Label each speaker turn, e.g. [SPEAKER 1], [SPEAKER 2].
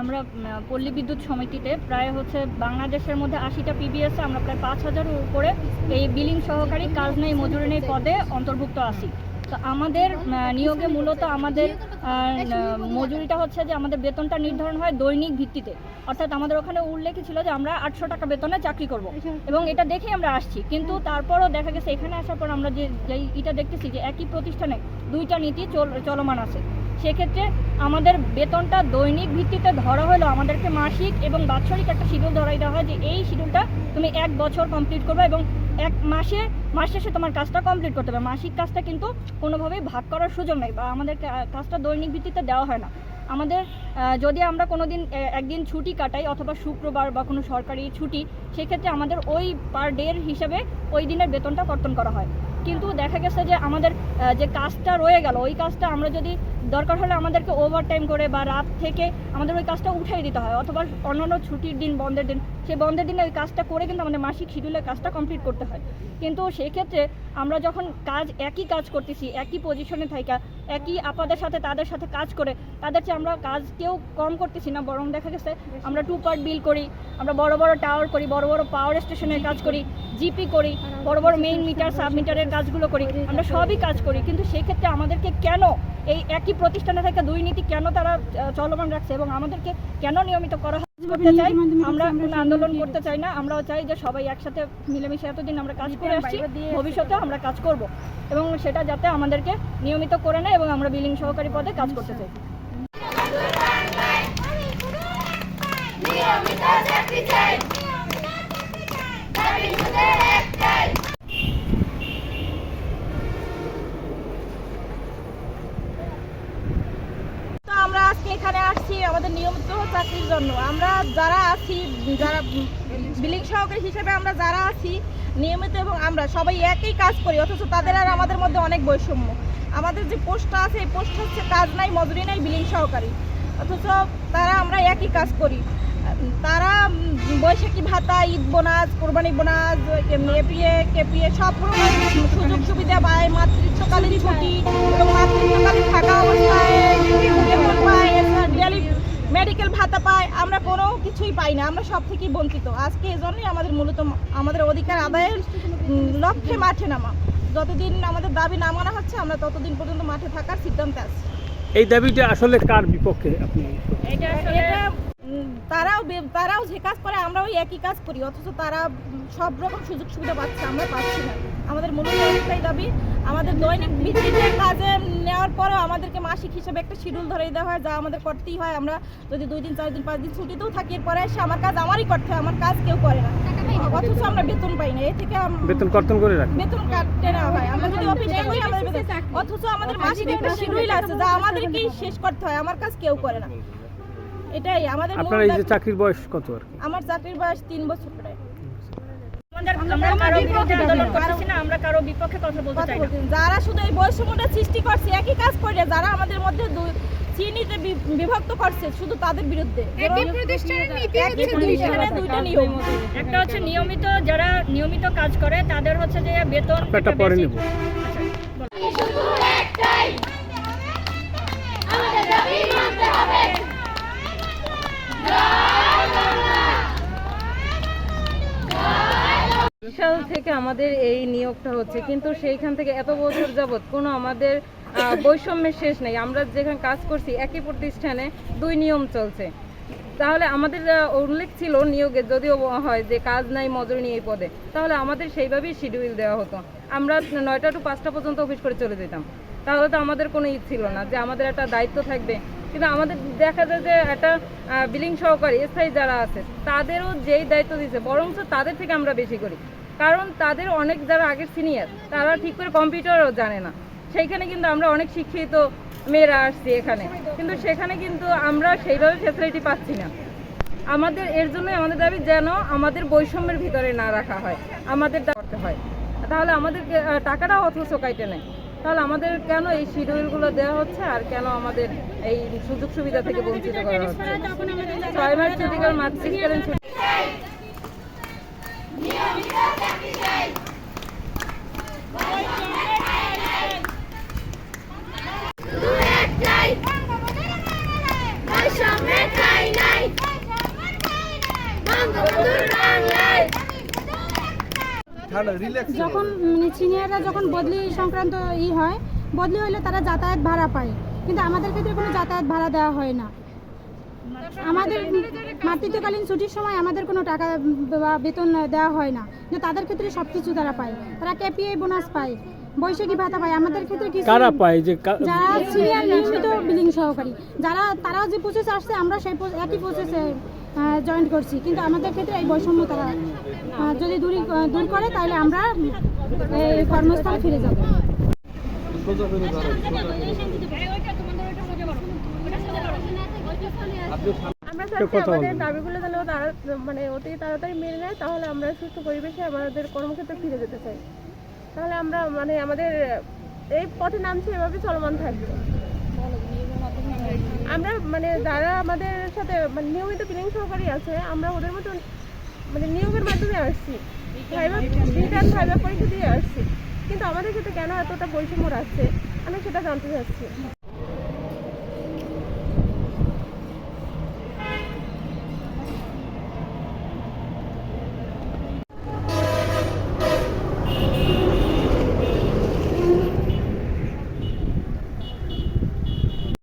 [SPEAKER 1] আমরা পল্লী বিদ্যুৎ সমিতিতে প্রায় হচ্ছে বাংলাদেশের মধ্যে আশিটা পিবিএস আমরা প্রায় পাঁচ হাজারের উপরে এই বিলিং সহকারী কাজ নেই, মজুরি নেই পদে অন্তর্ভুক্ত আছি। তো আমাদের নিয়োগে মূলত আমাদের মজুরিটা হচ্ছে যে আমাদের বেতনটা নির্ধারণ হয় দৈনিক ভিত্তিতে। অর্থাৎ আমাদের ওখানে উল্লেখ ছিল যে আমরা আটশো টাকা বেতনে চাকরি করব। এবং এটা দেখেই আমরা আসছি। কিন্তু তারপরও দেখা গেছে এখানে আসার পর আমরা যে এটা দেখতেছি যে একই প্রতিষ্ঠানে দুইটা নীতি চল- চলমান আছে। সেক্ষেত্রে আমাদের বেতনটা দৈনিক ভিত্তিতে ধরা হলো আমাদেরকে মাসিক এবং বাৎসরিক একটা শিডিউল ধরাই দেওয়া হয় যে এই শিডিউলটা তুমি এক বছর কমপ্লিট করবে এবং এক মাসে, মাস শেষে তোমার কাজটা কমপ্লিট করতে হবে। মাসিক কাজটা কিন্তু কোনোভাবেই ভাগ করার সুযোগ নেই বা আমাদের কাজটা দৈনিক ভিত্তিতে দেওয়া হয় না। আমাদের যদি আমরা কোনো দিন একদিন ছুটি কাটাই অথবা শুক্রবার বা কোনো সরকারি ছুটি, সেক্ষেত্রে আমাদের ওই পার ডের হিসাবে ওই দিনের বেতনটা কর্তন করা হয়। কিন্তু দেখা গেছে যে আমাদের যে কাজটা রয়ে গেল, ওই কাজটা আমরা যদি দরকার হলে আমাদেরকে ওভার টাইম করে বা রাত থেকে আমাদের ওই কাজটা উঠাই দিতে হয় অথবা অন্যান্য ছুটির দিন বন্ধের দিন সেই বন্ধের দিনে ওই কাজটা করে কিন্তু আমাদের মাসিক শিডিউলের কাজটা কমপ্লিট করতে হয়। কিন্তু সেক্ষেত্রে আমরা যখন কাজ একই কাজ করতেছি একই পজিশনে থাকা একই আপাদের সাথে তাদের সাথে কাজ করে তাদের চেয়ে আমরা কাজকেও কম করতেছি না বরং দেখা গেছে আমরা টু পার্ট বিল করি আমরা বড় বড় টাওয়ার করি বড় বড় পাওয়ার স্টেশনের কাজ করি জিপি করি বড় বড় মেইন মিটার সাব মিটারের কাজগুলো করি আমরা সবই কাজ করি। কিন্তু সেক্ষেত্রে আমাদেরকে কেন এই একই প্রতিষ্ঠানে থাকা দুই নীতি কেন তারা আহ, চলমান রাখছে এবং আমাদেরকে কেন নিয়মিত করা করতে চাই আমরা কোনো আন্দোলন করতে চাই না। আমরাও চাই যে সবাই একসাথে মিলেমিশে এতদিন আমরা কাজ করে আসছি ভবিষ্যতে আমরা কাজ করব এবং সেটা যাতে আমাদেরকে নিয়মিত করে নেয় এবং আমরা বিলিং সহকারী পদে কাজ করতে চাই।
[SPEAKER 2] নিয়মিত চাকরি চাই দাবি মোদের একটাই
[SPEAKER 3] তো আমরা আজকে এখানে আসছি আমাদের নিয়মিত চাকরির জন্য। আমরা যারা আছি, যারা বিলিং সহকারী হিসেবে আমরা যারা আছি, নিয়মিত এবং আমরা সবাই একই কাজ করি, অথচ তাদের আর আমাদের মধ্যে অনেক বৈষম্য। আমাদের যে পোস্টটা আছে, এই পোস্ট হচ্ছে কাজ নাই মজুরি নাই বিলিং সহকারী। অথচ তারা আমরা একই কাজ করি। তারা বৈশাখী ভাতা Eid bonus Qurbani bonus APA KPA সব সুযোগ সুবিধা পায়। মাতৃত্বকালীন ছুটি এবং মাতৃত্বকালীন থাকা অবস্থায় বেতন পায় ডেলি মেডিকেল ভাতা পায়। আমরা কোনো কিছুই পাই না আমরা সব থেকেই বঞ্চিত। আজকে এজন্যই আমাদের মূলত আমাদের অধিকার আদায়ের লক্ষ্যে মাঠে নামা। যতদিন আমাদের দাবি না মানা হচ্ছে আমরা ততদিন পর্যন্ত মাঠে থাকার সিদ্ধান্তে আছি।
[SPEAKER 4] এই দাবিটা আসলে কার বিপক্ষে আপনি?
[SPEAKER 1] এটা
[SPEAKER 3] তারাও যে কাজ করে আমরা ওই একই কাজ করি। অথচ তারা সব রকম সুযোগ সুবিধা পাচ্ছে আমরা পাচ্ছি না। আমাদের মূলত একটাই দাবি আমাদের দৈনিক ভিত্তিতে কাজে নেওয়ার পরেও আমাদেরকে মাসিক হিসেবে একটা শিডিউল ধরে দেওয়া হয় যা আমাদের করতেই হয়। আমরা যদি দুই দিন চার দিন পাঁচ দিন ছুটিতেও থাকি এরপরে এসে আমার কাজ আমারই করতে হয় আমার কাজ কেউ করে না। অথচ আমরা বেতন পাই না এ থেকে
[SPEAKER 4] বেতন কর্তন করে রাখেন
[SPEAKER 3] বেতন কাটতে নেওয়া হয় আমরা যদি অফিসে করি আমাদের বেতন অথচ আমাদের মাসিক একটা শিডিউল আছে যা আমাদেরকেই শেষ করতে হয় আমার কাজ কেউ করে না। এটাই আমাদের মূল
[SPEAKER 4] আপনার এই যে চাকরির বয়স কত আর
[SPEAKER 3] আমার চাকরির বয়স তিন বছর প্রায়।
[SPEAKER 1] আমরা কারও বিরুদ্ধে আন্দোলন করতেছি না আমরা কারও বিপক্ষে কথা বলতে
[SPEAKER 3] কথা
[SPEAKER 1] চাই না।
[SPEAKER 3] বলতেন যারা শুধু এই বৈষম্যটা সৃষ্টি করছে একই কাজ করে যারা আমাদের মধ্যে দু- চিহ্নিত বিভক্ত করছে শুধু তাদের বিরুদ্ধে। দুইটা। নিয়ম।
[SPEAKER 1] একটা হচ্ছে নিয়মিত যারা নিয়মিত কাজ করে তাদের হচ্ছে যে বেতন একটা
[SPEAKER 4] পরে
[SPEAKER 1] বেশি-
[SPEAKER 4] নেব।
[SPEAKER 2] শুধু একটাই আমাদের দাবি মানতে হবে।
[SPEAKER 5] সাল থেকে আমাদের এই নিয়োগটা হচ্ছে, কিন্তু সেইখান থেকে এত বছর যাবৎ কোনো আমাদের বৈষম্যের শেষ নেই। আমরা যেখানে কাজ করছি, একই প্রতিষ্ঠানে দুই নিয়ম চলছে। তাহলে আমাদের উল্লেখ ছিল নিয়োগে যদিও হয় যে কাজ নাই, মজুরি নিয়ে এই পদে, তাহলে আমাদের সেইভাবেই শিডিউল দেওয়া হতো। আমরা নয়টা টু পাঁচটা পর্যন্ত অফিস করে চলে যেতাম। তাহলে তো আমাদের কোনো ই ছিল না যে আমাদের একটা দায়িত্ব থাকবে কিন্তু আমাদের দেখা যায় যে একটা বিলিং সহকারী, স্থায়ী যারা আছে, তাদেরও যেই দায়িত্ব দিচ্ছে বরঞ্চ তাদের থেকে আমরা বেশি করি। কারণ তাদের অনেক যারা আগের সিনিয়র তারা ঠিক করে কম্পিউটারও জানে না। সেইখানে কিন্তু আমরা অনেক শিক্ষিত মেয়েরা আসছি এখানে। কিন্তু সেখানে কিন্তু আমরা সেইভাবে ফ্যাসিলিটি পাচ্ছি না। আমাদের, এর জন্যই আমাদের দাবি যেন আমাদের বৈষম্যের ভিতরে না রাখা হয়, আমাদের করতে হয়। তাহলে আমাদের টাকাটা অথচ কাইটে নেয়। তাহলে আমাদের কেন এই শিডিউলগুলো দেওয়া হচ্ছে আর কেন আমাদের এই সুযোগ সুবিধা থেকে বঞ্চিত করা হচ্ছে? ছয় মাস ছুটি করে মাতৃকালীন ছুটি
[SPEAKER 2] নিয়মিত চাকরি চাই
[SPEAKER 6] যখন মানে সিনিয়ররা যখন বদলি সংক্রান্ত ই হয় বদলি হলে তারা যাতায়াত ভাড়া পায়। কিন্তু আমাদের ক্ষেত্রে কোনো যাতায়াত ভাড়া দেওয়া হয় না। আমাদের মাতৃত্বকালীন ছুটির সময় আমাদের কোনো টাকা বা বেতন দেওয়া হয় না। তাদের ক্ষেত্রে সব কিছু তারা পায়। তারা কেপিআই বোনাস পায়। বৈশাখী ভাতা পায়। আমাদের ক্ষেত্রে কিছু
[SPEAKER 4] কারা পায়? যে কা-
[SPEAKER 6] যারা সিনিয়র নিয়মিত বিলিং সহকারী যারা তারা যে প্রসেসে আসছে আমরা সেই প্রসে- একই প্রসেসে জয়েন করছি। কিন্তু আমাদের ক্ষেত্রে এই বৈষম্য তারা আহ, যদি দূর দূর করে তাহলে আমরা এই কর্মস্থলে ফিরে যাব।
[SPEAKER 7] আমরা চাচ্ছি
[SPEAKER 4] কথা
[SPEAKER 7] আমাদের। দাবিগুলো যেন তারা মানে অতি তাড়াতাড়ি মেনে নেয় তাহলে আমরা সুস্থ পরিবেশে আমাদের কর্মক্ষেত্রে ফিরে যেতে চাই। তাহলে আমরা মানে আমাদের, এই পথে নামছে, এভাবে চলমান থাকবে। আমরা মানে যারা আমাদের সাথে মানে নিয়মিত বিলিং সহকারী আছে, আমরা ওদের মতন মানে নিয়োগের মাধ্যমে আসছি। পরীক্ষা দিয়ে আসছি। কিন্তু আমাদের সাথে কেন এতটা বৈষম্য রাখছে? আমি সেটা জানতে চাচ্ছি।